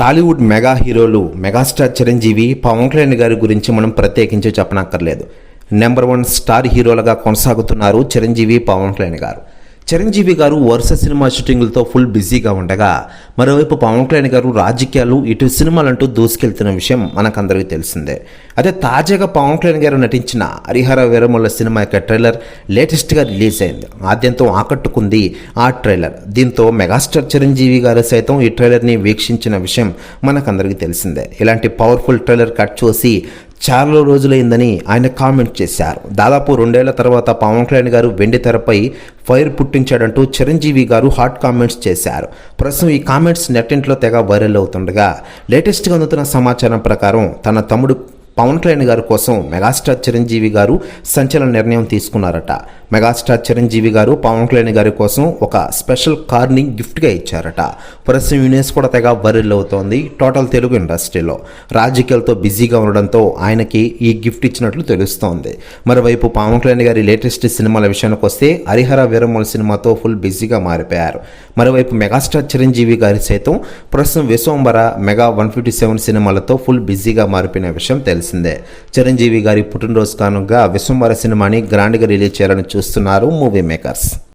Tollywood mega heroes megastar Chiranjeevi Pawan Kalyan garu గురించి మనం ప్రత్యేకించి చెప్పనక్కర్లేదు. నెంబర్ వన్ స్టార్ హీరోలుగా కొనసాగుతున్నారు చిరంజీవి పవన్ కళ్యాణ్ గారు. చిరంజీవి గారు వరుస సినిమా షూటింగ్లతో ఫుల్ బిజీగా ఉండగా మరోవైపు పవన్ కళ్యాణ్ గారు రాజకీయాలు ఇటు సినిమాలంటూ దూసుకెళ్తున్న విషయం మనకందరికీ తెలిసిందే. అదే తాజాగా పవన్ కళ్యాణ్ గారు నటించిన హరిహర వీరముల సినిమా యొక్క ట్రైలర్ లేటెస్ట్గా రిలీజ్ అయింది. ఆద్యంతో ఆకట్టుకుంది ఆ ట్రైలర్. దీంతో మెగాస్టార్ చిరంజీవి గారు సైతం ఈ ట్రైలర్ని వీక్షించిన విషయం మనకందరికీ తెలిసిందే. ఇలాంటి పవర్ఫుల్ ట్రైలర్ కట్ చూసి చాలా రోజులైందని ఆయన కామెంట్ చేశారు. దాదాపు రెండేళ్ళ తర్వాత పవన్ కళ్యాణ్ గారు వెండి తెరపై ఫైర్ పుట్టించాడంటూ చిరంజీవి గారు హాట్ కామెంట్స్ చేశారు. ప్రస్తుతం ఈ కామెంట్స్ నెట్టింట్లో తెగ వైరల్ అవుతుండగా లేటెస్ట్గా అందుతున్న సమాచారం ప్రకారం తన తమ్ముడు పవన్ కళ్యాణ్ గారి కోసం మెగాస్టార్ చిరంజీవి గారు సంచలన నిర్ణయం తీసుకున్నారట. మెగాస్టార్ చిరంజీవి గారు పవన్ కళ్యాణ్ గారి కోసం ఒక స్పెషల్ కార్ని గిఫ్ట్గా ఇచ్చారట. ప్రస్తుతం ఈ కూడా తెగ వైరల్ అవుతోంది టోటల్ తెలుగు ఇండస్ట్రీలో. రాజకీయాలతో బిజీగా ఉండడంతో ఆయనకి ఈ గిఫ్ట్ ఇచ్చినట్లు తెలుస్తోంది. మరోవైపు పవన్ కళ్యాణ్ గారి లేటెస్ట్ సినిమాల విషయానికి వస్తే హరిహర వీరమ్మల సినిమాతో ఫుల్ బిజీగా మారిపోయారు. మరోవైపు మెగాస్టార్ చిరంజీవి గారి సైతం ప్రస్తుతం Vishwambhara mega one fifty seven సినిమాలతో ఫుల్ బిజీగా మారిపోయిన విషయం తెలుసు తెలిసిందే. చిరంజీవి గారి పుట్టినరోజు కానుగా విశ్వంవర సినిమాని గ్రాండ్గా రిలీజ్ చేయాలని చూస్తున్నారు మూవీ మేకర్స్.